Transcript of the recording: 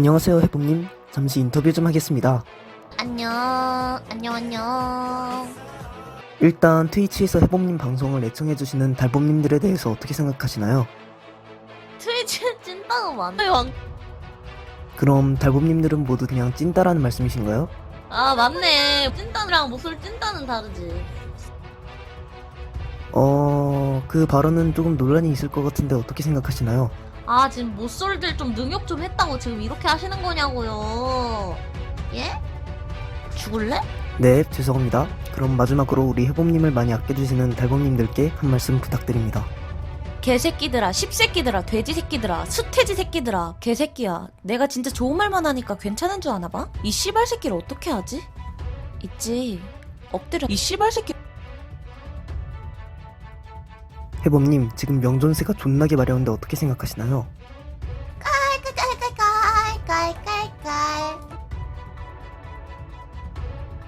안녕하세요, 해봄님. 잠시 인터뷰 좀 하겠습니다. 안녕, 안녕, 안녕. 일단 트위치에서 해봄님 방송을 애청해주시는 달봄님들에 대해서 어떻게 생각하시나요? 트위치 찐따가 많아요. 그럼 달봄님들은 모두 그냥 찐따라는 말씀이신가요? 아, 맞네. 찐따랑 목소리 찐따는 다르지. 어, 그 발언은 조금 논란이 있을 것 같은데 어떻게 생각하시나요? 아, 지금 모쏠들 좀 능욕 좀 했다고 지금 이렇게 하시는 거냐고요. 예? 죽을래? 네, 죄송합니다. 그럼 마지막으로 우리 해봄님을 많이 아껴주시는 달봄님들께 한 말씀 부탁드립니다. 개새끼들아, 십새끼들아, 돼지새끼들아, 수태지 새끼들아, 개새끼야. 내가 진짜 좋은 말만 하니까 괜찮은 줄 아나 봐? 이 씨발 새끼를 어떻게 하지? 있지. 엎드려. 이 씨발 새끼. 해범님 지금 명존세가 존나게 마려운데 어떻게 생각하시나요? 깔깔깔깔깔깔깔깔